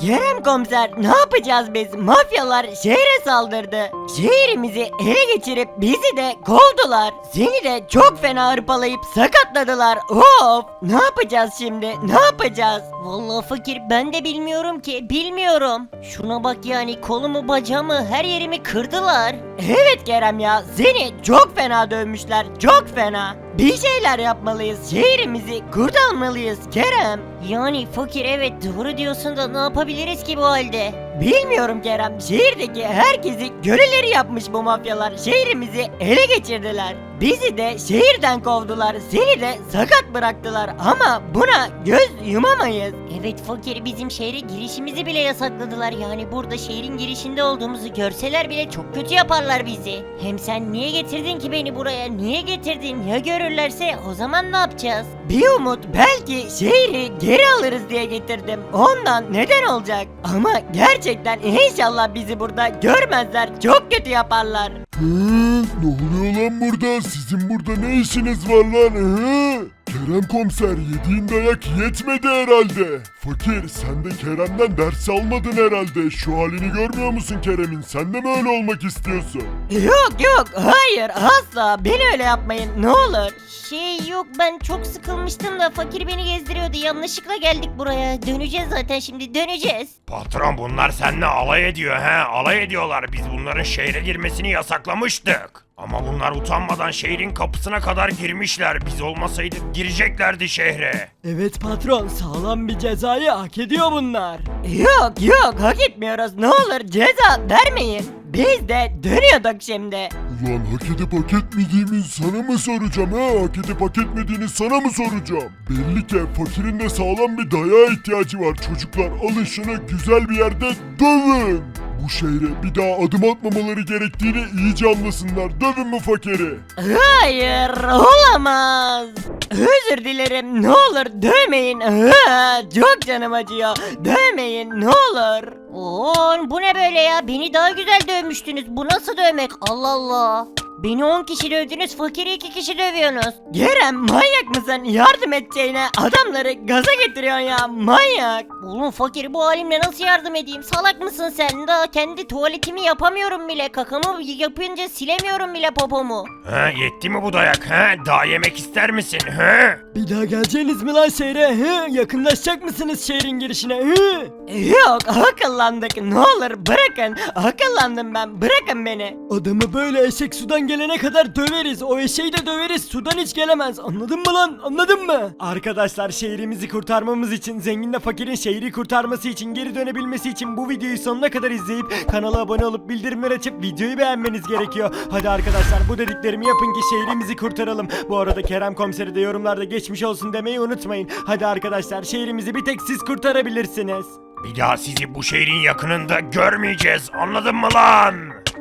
Kerem komiser ne yapacağız biz? Mafyalar şehre saldırdı. Şehrimizi ele geçirip bizi de kovdular. Seni de çok fena hırpalayıp sakatladılar. Of! Ne yapacağız şimdi? Ne yapacağız? Vallahi fakir ben de bilmiyorum ki bilmiyorum. Şuna bak yani kolumu bacağımı her yerimi kırdılar. Evet Kerem ya seni çok fena dövmüşler çok fena. Bir şeyler yapmalıyız şehrimizi kurtarmalıyız Kerem. Yani fakir evet doğru diyorsun da ne yapabiliriz ki bu halde? Bilmiyorum Kerem şehirdeki herkesi köleleri yapmış bu mafyalar şehrimizi ele geçirdiler. Bizi de şehirden kovdular seni de sakat bıraktılar ama buna göz yumamayız. Evet fakir bizim şehre girişimizi bile yasakladılar yani burada şehrin girişinde olduğumuzu görseler bile çok kötü yaparlar bizi. Hem sen niye getirdin ki beni buraya niye getirdin ya görürlerse o zaman ne yapacağız? Bir umut belki şehri geri alırız diye getirdim. Ondan neden olacak? Ama gerçekten inşallah bizi burada görmezler. Çok kötü yaparlar. Hı, ne oluyor lan burada? Sizin burada ne işiniz var lan? Hı? Kerem komiser yediğin dayak yetmedi herhalde. Fakir sen de Kerem'den ders almadın herhalde. Şu halini görmüyor musun Kerem'in? Sen de mi öyle olmak istiyorsun? Yok yok hayır asla beni öyle yapmayın ne olur. Şey yok ben çok sıkılmıştım da fakir beni gezdiriyordu yanlışlıkla geldik buraya. Döneceğiz zaten şimdi döneceğiz. Patron bunlar seninle alay ediyor he alay ediyorlar biz bunların şehre girmesini yasaklamıştık. Ama bunlar utanmadan şehrin kapısına kadar girmişler biz olmasaydık gireceklerdi şehre. Evet patron sağlam bir cezayı hak ediyor bunlar. Yok yok hak etmiyoruz ne olur ceza vermeyin. Biz de dönüyorduk şimdi. Ulan hak edip hak etmediğimi sana mı soracağım ha? Hak edip hak etmediğini sana mı soracağım? Belli ki fakirin de sağlam bir dayağa ihtiyacı var. Çocuklar alın şunu güzel bir yerde dövün. Bu şehre bir daha adım atmamaları gerektiğini iyice anlasınlar. Dövün bu fakiri. Hayır olamaz. Özür dilerim ne olur dövmeyin. Aa, Çok canım acıyor. Dövmeyin ne olur. Oo bu ne böyle ya? Beni daha güzel dövmüştünüz. Bu nasıl dövmek? Allah Allah. Beni 10 kişi dövdünüz, fakiri 2 kişi dövüyorsunuz. Kerem manyak mısın? Yardım edeceğine adamları gaza getiriyorsun ya manyak. Oğlum fakir bu halimle nasıl yardım edeyim? Salak mısın sen? Daha kendi tuvaletimi yapamıyorum bile. Kakamı yapınca silemiyorum bile popomu. He yetti mi bu dayak he daha yemek ister misin he? Bir daha geleceğiniz mi lan şehre? Hı? Yakınlaşacak mısınız şehrin girişine? Hı? Yok akıllandık ne olur bırakın. Akıllandım ben bırakın beni. Adamı böyle eşek sudan gelene kadar döveriz. O eşeği de döveriz. Sudan hiç gelemez. Anladın mı lan? Anladın mı? Arkadaşlar şehrimizi kurtarmamız için, zenginle fakirin şehri kurtarması için, geri dönebilmesi için bu videoyu sonuna kadar izleyip kanala abone olup bildirimleri açıp videoyu beğenmeniz gerekiyor. Hadi arkadaşlar bu dediklerimi yapın ki şehrimizi kurtaralım. Bu arada Kerem komiseri de yorumlarda geçmiş olsun demeyi unutmayın. Hadi arkadaşlar şehrimizi bir tek siz kurtarabilirsiniz. Bir daha sizi bu şehrin yakınında görmeyeceğiz anladın mı lan?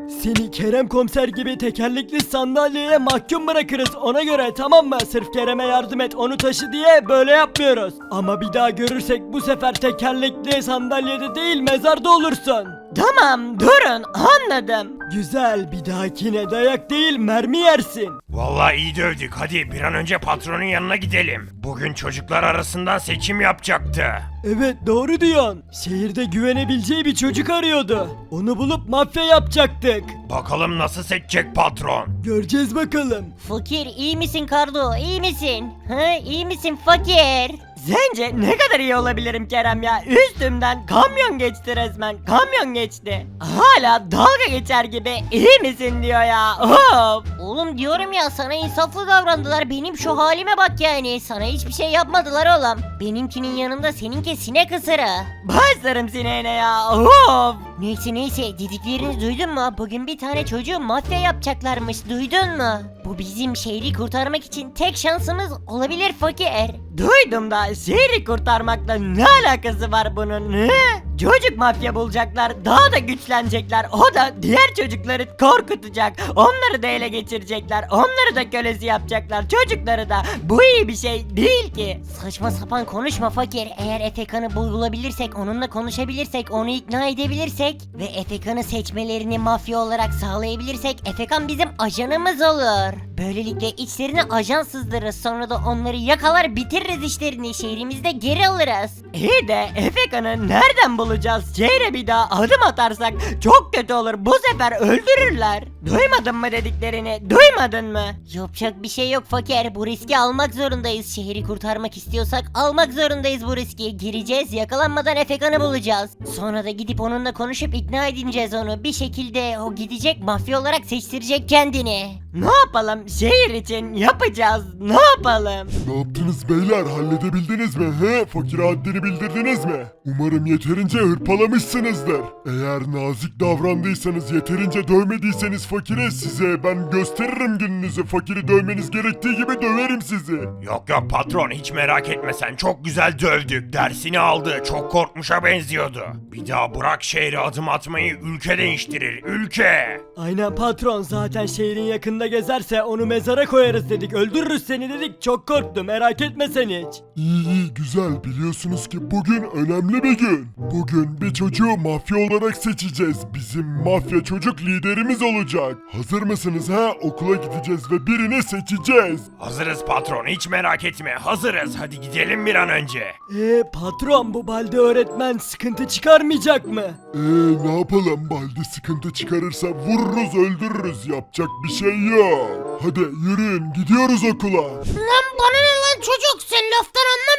Seni Kerem komiser gibi tekerlekli sandalyeye mahkum bırakırız ona göre tamam mı? Sırf Kerem'e yardım et onu taşı diye böyle yapmıyoruz. Ama bir daha görürsek bu sefer tekerlekli sandalyede değil mezarda olursun. Tamam durun anladım. Güzel bir dahakine dayak değil mermi yersin. Vallahi iyi dövdük hadi bir an önce patronun yanına gidelim. Bugün çocuklar arasından seçim yapacaktı. Evet doğru diyorsun. Şehirde güvenebileceği bir çocuk arıyordu. Onu bulup mafya yapacaktık. Bakalım nasıl seçecek patron? Göreceğiz bakalım. Fakir iyi misin Kardo? İyi misin? Ha iyi misin fakir? Sence ne kadar iyi olabilirim Kerem ya? Üstümden kamyon geçti resmen. Kamyon geçti. Hala dalga geçer gibi iyi misin diyor ya. Of. Oğlum diyorum ya sana insaflı davrandılar. Benim şu halime bak yani. Sana hiçbir şey yapmadılar oğlum. Benimkinin yanında seninki sinek ısırı. Başlarım sineğine ya. Of. Neyse neyse dediklerini duydun mu? Bugün bir tane çocuğu mafya yapacaklarmış duydun mu? Bu bizim şehri kurtarmak için tek şansımız olabilir fakir. Duydum da şehri kurtarmakla ne alakası var bunun? He? Çocuk mafya bulacaklar, daha da güçlenecekler. O da diğer çocukları korkutacak. Onları da ele geçirecekler. Onları da kölesi yapacaklar. Çocukları da. Bu iyi bir şey değil ki. Saçma sapan konuşma fakir. Eğer Efekan'ı bulabilirsek, onunla konuşabilirsek, onu ikna edebilirsek ve Efekan'ı seçmelerini mafya olarak sağlayabilirsek Efekan bizim ajanımız olur. Böylelikle içlerine ajan sızdırırız sonra da onları yakalar bitiririz işlerini şehrimizde geri alırız. İyi de Efekan'ı nereden bulacağız? Şehre bir daha adım atarsak çok kötü olur. Bu sefer öldürürler. Duymadın mı dediklerini? Duymadın mı? Yapacak bir şey yok fakir bu riski almak zorundayız. Şehri kurtarmak istiyorsak almak zorundayız bu riski. Gireceğiz yakalanmadan Efekan'ı bulacağız. Sonra da gidip onunla konuşup ikna edeceğiz onu. Bir şekilde o gidecek mafya olarak seçtirecek kendini. Ne yapalım? Şehir için yapacağız. Ne yapalım? Ne yaptınız beyler halledebildiniz mi he? Fakir haddini bildirdiniz mi? Umarım yeterince hırpalamışsınızdır. Eğer nazik davrandıysanız yeterince dövmediyseniz fakire size ben gösteririm gününüzü. Fakiri dövmeniz gerektiği gibi döverim sizi. Yok yok patron hiç merak etme sen çok güzel dövdük. Dersini aldı çok korkmuşa benziyordu. Bir daha bırak şehre adım atmayı ülke değiştirir ülke. Aynen patron zaten şehrin yakında gezerse onu mezara koyarız dedik. Öldürürüz seni dedik. Çok korktu merak etme sen hiç. İyi iyi güzel biliyorsunuz ki bugün önemli bir gün. Bugün bir çocuğu mafya olarak seçeceğiz. Bizim mafya çocuk liderimiz olacak. Hazır mısınız ha? Okula gideceğiz ve birini seçeceğiz. Hazırız patron hiç merak etme hazırız hadi gidelim bir an önce. Eee patron bu balde öğretmen sıkıntı çıkarmayacak mı? Eee Ee, ne yapalım? Balde sıkıntı çıkarırsa vururuz öldürürüz. Yapacak bir şey yok. Hadi yürüyün gidiyoruz okula. Lan bana ne lan çocuk sen laftan anlamıyor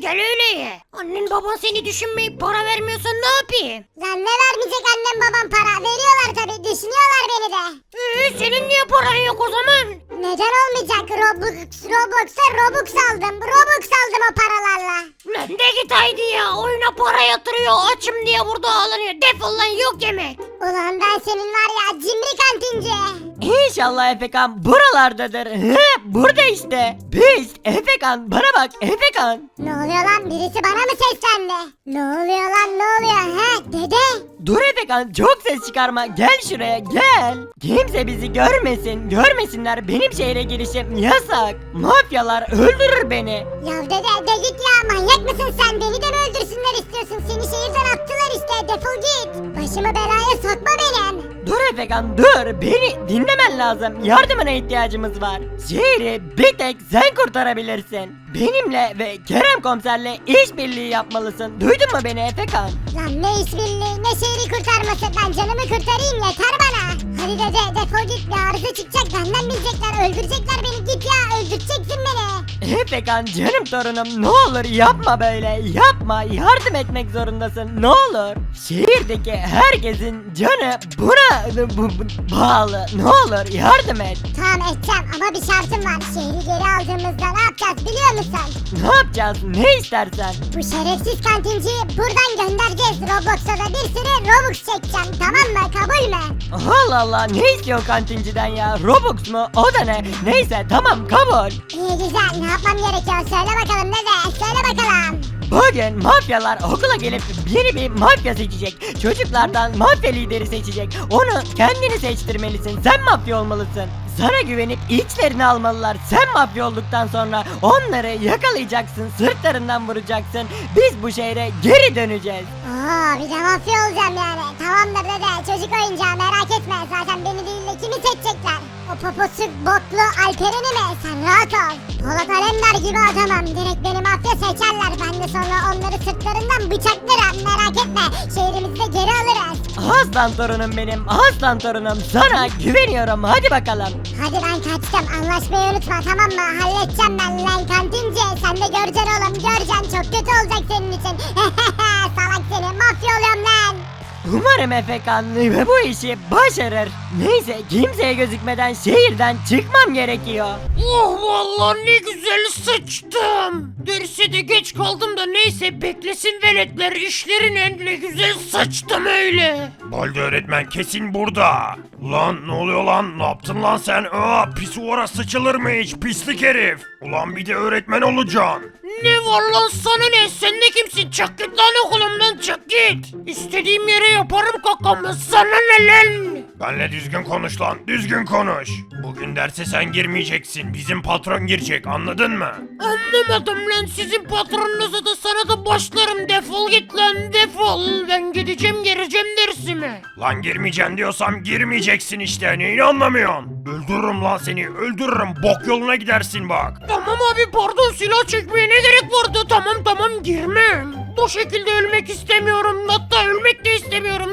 gel öyle ye. Annen baban seni düşünmeyip para vermiyorsa ne yapayım? Lan ne vermeyecek annem babam para veriyorlar tabi düşünüyorlar beni de. Ee, senin niye paran yok o zaman? Neden olmayacak Robux, Robux'a Robux aldım Robux aldım o paralarla. Lan de git haydi ya oyuna para yatırıyor açım diye burada ağlanıyor. Defol lan yok yemek. Ulan ben senin var ya cimri kantinci. İnşallah Efekan buralardadır. Hı, burada işte. Biz Efekan bana bak Efekan. Ne oluyor lan birisi bana mı seslendi? Ne oluyor lan ne oluyor he dede? Dur Efekan çok ses çıkarma gel şuraya gel. Kimse bizi görmesin görmesinler benim şehre girişim yasak. Mafyalar öldürür beni. Ya dede de git ya manyak mısın sen beni de mi öldürsünler istiyorsun seni şehirden attılar işte defol git. Başımı belaya sokma benim. Dur Efekan dur beni dinlemen lazım yardımına ihtiyacımız var. Şehri bir tek sen kurtarabilirsin. Benimle ve Kerem komiserle işbirliği yapmalısın. Duydun mu beni Efekan? Lan ne işbirliği ne şehri kurtarması ben canımı kurtarayım yeter bana. Hadi dede defol git bir arıza çıkacak benden bilecekler öldürecekler beni git ya öldüreceksin beni. Efekan canım torunum ne olur yapma böyle yapma yardım etmek zorundasın ne olur. Şehirdeki herkesin canı buna bu- bu- bağlı ne olur yardım et. Tamam edeceğim ama bir şartım var şehri geri aldığımızda ne yapacağız biliyor musun? Ne yapacağız ne istersen. Bu şerefsiz kantinciyi buradan göndereceğiz Roblox'a da bir sürü Robux çekeceğim tamam mı kabul mü? Allah Allah ne istiyor kantinciden ya Robux mu o da ne neyse tamam kabul. İyi güzel ne yapmam gerekiyor söyle bakalım ne de söyle bakalım. Bugün mafyalar okula gelip yeni bir mafya seçecek. Çocuklardan mafya lideri seçecek. Onu kendini seçtirmelisin. Sen mafya olmalısın. Sana güvenip içlerini almalılar. Sen mafya olduktan sonra onları yakalayacaksın. Sırtlarından vuracaksın. Biz bu şehre geri döneceğiz. Oo bir de mafya olacağım yani. Tamamdır dede çocuk oyuncağı merak etme. Zaten beni değil de kimi seçecekler? O poposuk botlu Alperen'i mi? Sen rahat ol. Polat Alemdar gibi adamım. Direkt beni mafya seçerler. Ben de sonra onları sırtlarından bıçaklarım. Merak etme. Şehrimizi de geri alırız. Aslan torunum benim. Aslan torunum. Sana güveniyorum. Hadi bakalım. Hadi ben kaçtım. Anlaşmayı unutma tamam mı? Halledeceğim ben lan kantinci. Sen de göreceksin oğlum. Göreceksin. Çok kötü olacak senin için. Lan. Umarım Efekan bu işi başarır. Neyse kimseye gözükmeden şehirden çıkmam gerekiyor. Oh vallahi ne güzel sıçtım. Derse de geç kaldım da neyse beklesin veletler işlerine ne güzel sıçtım öyle. Balde öğretmen kesin burada. Ulan ne oluyor lan? Ne yaptın lan sen? Aa pisuvara sıçılır mı hiç? Pislik herif. Ulan bir de öğretmen olacaksın. Ne var lan sana ne? Sen de kimsin? Çık git lan okulumdan çık git. İstediğim yere yaparım kakamı. Sana ne lan? Benle düzgün konuş lan. Düzgün konuş. Bugün derse sen girmeyeceksin. Bizim patron girecek anladın mı? Anlamadım lan sizin patronunuza da sana da başlarım defol git lan defol ben gideceğim gireceğim dersime. Lan girmeyeceksin diyorsam girmeyeceksin işte. Neyini anlamıyorsun? Öldürürüm lan seni. Öldürürüm. Bok yoluna gidersin bak. Tamam abi pardon silah çekmeye ne gerek vardı tamam tamam girmem. Bu şekilde ölmek istemiyorum hatta ölmek de istemiyorum.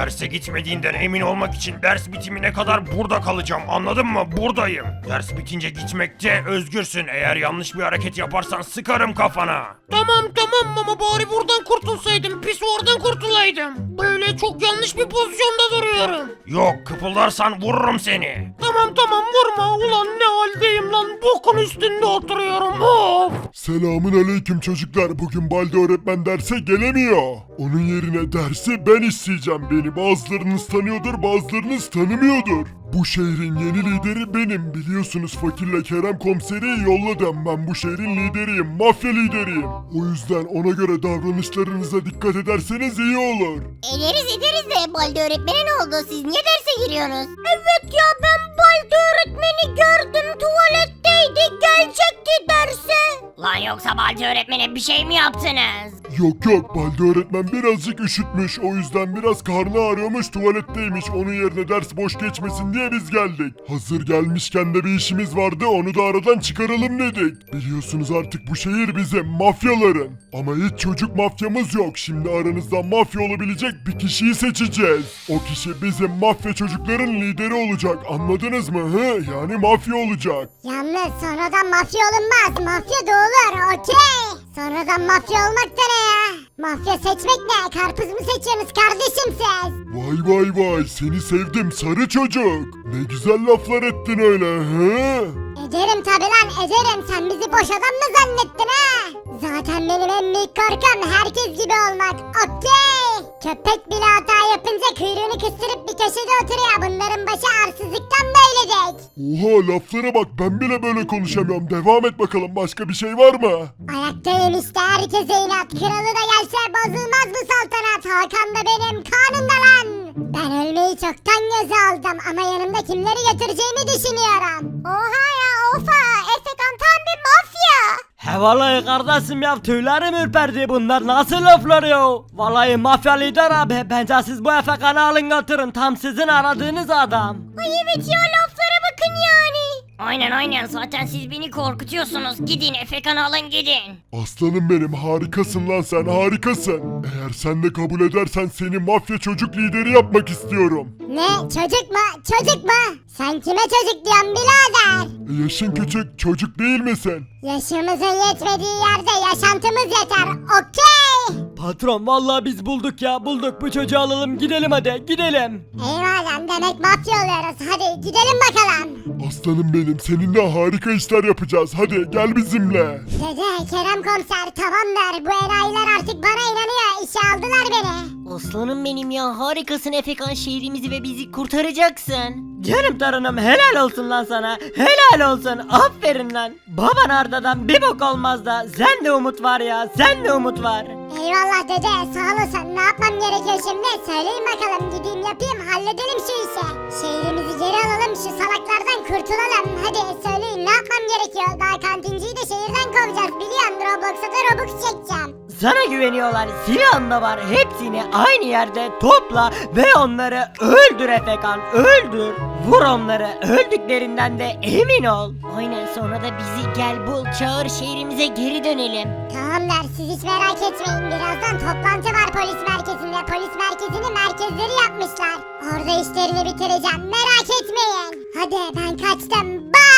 Derse gitmediğinden emin olmak için ders bitimine kadar burada kalacağım anladın mı? Buradayım. Ders bitince gitmekte özgürsün. Eğer yanlış bir hareket yaparsan sıkarım kafana. Tamam tamam ama bari buradan kurtulsaydım pis oradan kurtulaydım. Böyle çok yanlış bir pozisyonda duruyorum. Yok kıpıldarsan vururum seni. Tamam tamam vurma ulan ne haldeyim lan bokun üstünde oturuyorum of. Selamun aleyküm çocuklar. Bugün Balde öğretmen derse gelemiyor. Onun yerine dersi ben isteyeceğim. Beni bazılarınız tanıyordur, bazılarınız tanımıyordur. Bu şehrin yeni lideri benim. Biliyorsunuz fakirle Kerem komiseri yolladım. Ben bu şehrin lideriyim, mafya lideriyim. O yüzden ona göre davranışlarınıza dikkat ederseniz iyi olur. Ederiz ederiz de Balde öğretmene ne oldu? Siz niye derse giriyorsunuz? Evet ya ben Balde öğretmeni gördüm. Tuvaletteydi. Gelecekti derse. Lan yoksa Balcı öğretmene bir şey mi yaptınız? Yok yok Balde öğretmen birazcık üşütmüş. O yüzden biraz karnı ağrıyormuş tuvaletteymiş. Onun yerine ders boş geçmesin diye biz geldik. Hazır gelmişken de bir işimiz vardı onu da aradan çıkaralım dedik. Biliyorsunuz artık bu şehir bizim mafyaların. Ama hiç çocuk mafyamız yok. Şimdi aranızdan mafya olabilecek bir kişiyi seçeceğiz. O kişi bizim mafya çocukların lideri olacak. Anladınız mı? Hı? Yani mafya olacak. Yalnız sonradan mafya olunmaz. Mafya da olur. Okey. Sonradan mafya olmak da ne ya? Mafya seçmek ne? Karpuz mu seçiyorsunuz kardeşim siz? Vay vay vay seni sevdim sarı çocuk. Ne güzel laflar ettin öyle he? Ederim tabi lan ederim. Sen bizi boş adam mı zannettin ha? Zaten benim en büyük korkum herkes gibi olmak. Okey. Köpek bile hata yapınca kuyruğunu kıstırıp bir köşede oturuyor. Bunların başı arsızlıktan böylecek. Oha laflara bak ben bile böyle konuşamıyorum. Devam et bakalım başka bir şey var mı? Ayaktayım işte herkese inat. Kralı da gelse bozulmaz bu saltanat. Hakan da benim kanımda lan. Ben ölmeyi çoktan göze aldım ama yanımda kimleri götüreceğimi düşünüyorum. Oha ya ofa He vallahi kardeşim ya tüylerim ürperdi bunlar nasıl laflar ya? Vallahi mafya lider abi bence siz bu efekanı alın götürün tam sizin aradığınız adam. Ay evet ya laflara bakın yani. Aynen aynen zaten siz beni korkutuyorsunuz. Gidin Efekan'ı alın gidin. Aslanım benim harikasın lan sen harikasın. Eğer sen de kabul edersen seni mafya çocuk lideri yapmak istiyorum. Ne çocuk mu çocuk mu? Sen kime çocuk diyorsun birader? E, yaşın küçük çocuk değil misin? Yaşımızın yetmediği yerde yaşantımız yeter. Okey. Patron vallahi biz bulduk ya bulduk bu çocuğu alalım gidelim hadi gidelim. Eyvallah demek mafya oluyoruz. Hadi gidelim bakalım. Aslanım benim seninle harika işler yapacağız. Hadi gel bizimle. Dede Kerem komiser tamamdır. Bu enayiler artık bana inanıyor. İşe aldılar beni. Aslanım benim ya harikasın Efekan şehrimizi ve bizi kurtaracaksın. Canım torunum helal olsun lan sana. Helal olsun. Aferin lan. Baban Arda'dan bir bok olmaz da. Sen de umut var ya. Sen de umut var. Eyvallah dede sağ olasın. Ne yapmam gerekiyor şimdi? Söyleyin bakalım gideyim yapayım halledelim şu işi. Şehrimizi geri alalım şu salaklardan kurtulalım. Hadi söyleyin ne yapmam gerekiyor? Daha kantinciyi de şehirden kovacağız biliyorsun. Roblox'a da Robux çekeceğim. Sana güveniyorlar. Silahın da var. Hepsini aynı yerde topla ve onları öldür Efekan. Öldür. Vur onları. Öldüklerinden de emin ol. Aynen sonra da bizi gel bul çağır şehrimize geri dönelim. Tamamlar siz hiç merak etmeyin. Birazdan toplantı var polis merkezinde. Polis merkezini merkezleri yapmışlar. Orada işlerini bitireceğim. Merak etmeyin. Hadi ben kaçtım. Bye.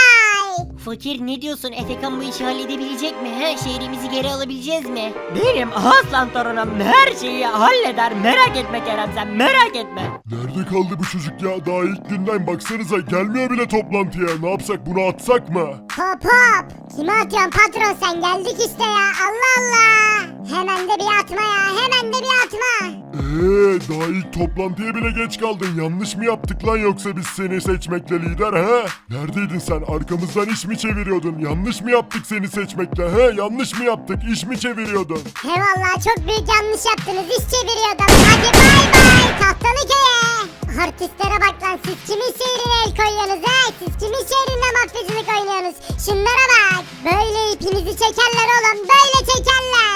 Fakir ne diyorsun? Efekan bu işi halledebilecek mi? He? Şehrimizi geri alabileceğiz mi? Benim aslan torunum her şeyi halleder merak etme Kerem sen merak etme. Nerede kaldı bu çocuk ya? Daha ilk günden baksanıza gelmiyor bile toplantıya. Ne yapsak bunu atsak mı? Hop hop. Kime atıyorsun patron sen geldik işte ya Allah Allah. Hemen de bir atma ya hemen de bir atma. Eee daha ilk toplantıya bile geç kaldın. Yanlış mı yaptık lan yoksa biz seni seçmekle lider he? Neredeydin sen? Arkamızdan iş mi çeviriyordun? Yanlış mı yaptık seni seçmekle he? Yanlış mı yaptık? İş mi çeviriyordun? He valla çok büyük yanlış yaptınız iş çeviriyordum. Hadi bay bay tahtalı köye. Artistlere bak lan siz kimin şehrine el koyuyorsunuz he? Siz kimin şehrinde mafyacılık oynuyorsunuz? Şunlara bak. Böyle ipinizi çekerler oğlum böyle çekerler.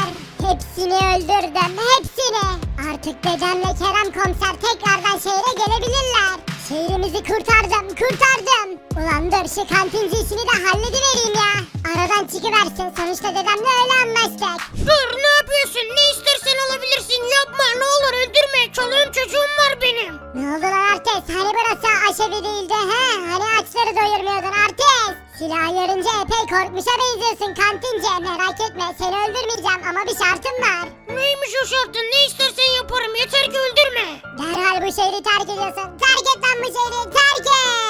Hepsini öldürdüm hepsini. Artık dedemle Kerem komiser tekrardan şehre gelebilirler. Şehrimizi kurtardım kurtardım. Ulan dur şu kantinci işini de halledivereyim ya. Aradan çıkıversin sonuçta dedemle öyle anlaştık. Dur ne yapıyorsun? Ne istersen alabilirsin. Yapma ne olur öldürme. Çoluğum çocuğum var benim. Ne oldu lan Artes? Hani burası aşevi değildi he? Hani açları doyurmuyordun Artes? Silah görünce epey korkmuşa benziyorsun kantince. Merak etme seni öldürmeyeceğim ama bir şartım var. Neymiş o şartın? Ne istersen yaparım. Yeter ki öldürme. Derhal bu şehri terk ediyorsun. Terk et lan bu şehri terk et.